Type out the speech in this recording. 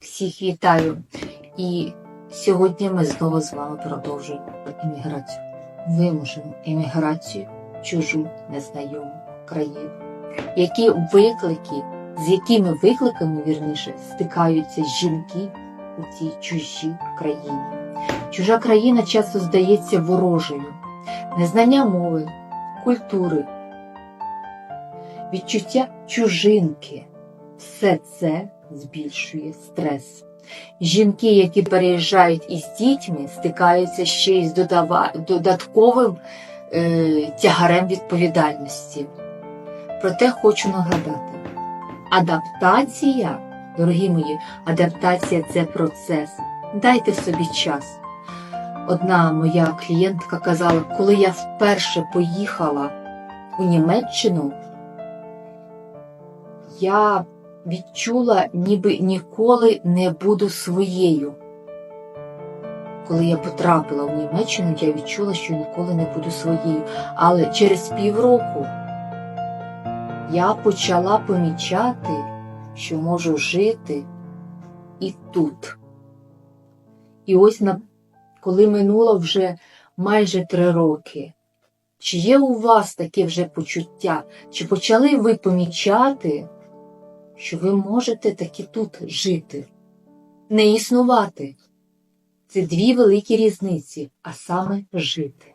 Всіх вітаю! І сьогодні ми знову з вами продовжуємо про імміграцію. Вимушену імміграцію чужу незнайому країну. Які виклики, з якими викликами вірніше стикаються жінки у цій чужій країні? Чужа країна часто здається ворожою, незнання мови, культури, відчуття чужинки. Все це збільшує стрес. Жінки, які переїжджають із дітьми, стикаються ще й з додатковим е, тягарем відповідальності. Проте хочу нагадати: адаптація, дорогі мої, адаптація це процес. Дайте собі час. Одна моя клієнтка казала, коли я вперше поїхала у Німеччину, я відчула, ніби ніколи не буду своєю. Коли я потрапила в Німеччину, я відчула, що ніколи не буду своєю. Але через півроку я почала помічати, що можу жити і тут. І ось на коли минуло вже майже три роки. Чи є у вас таке вже почуття? Чи почали ви помічати, що ви можете таки тут жити, не існувати? Це дві великі різниці, а саме жити.